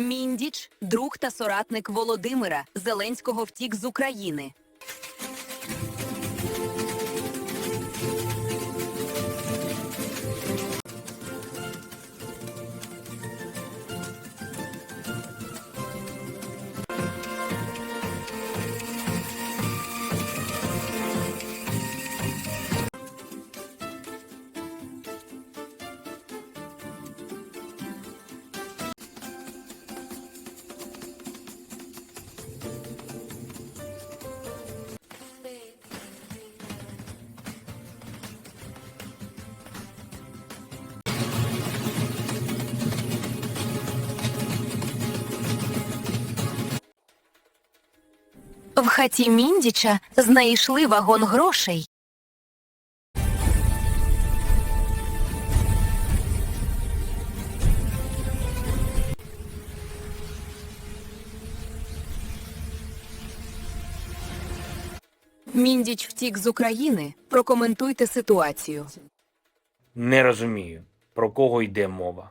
Міндіч, друг та соратник Володимира Зеленського втік з України. В хаті Міндіча знайшли вагон грошей. Міндіч втік з України. Прокоментуйте ситуацію. Не розумію, про кого йде мова.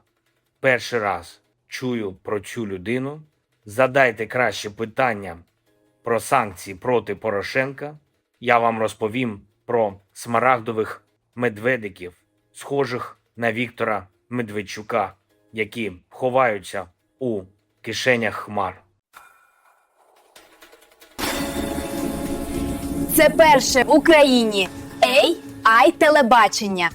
Перший раз чую про цю людину. Задайте краще питання про санкції проти Порошенка. Я вам розповім про смарагдових медведиків, схожих на Віктора Медведчука, які ховаються у кишенях хмар. Це перше в Україні AI телебачення.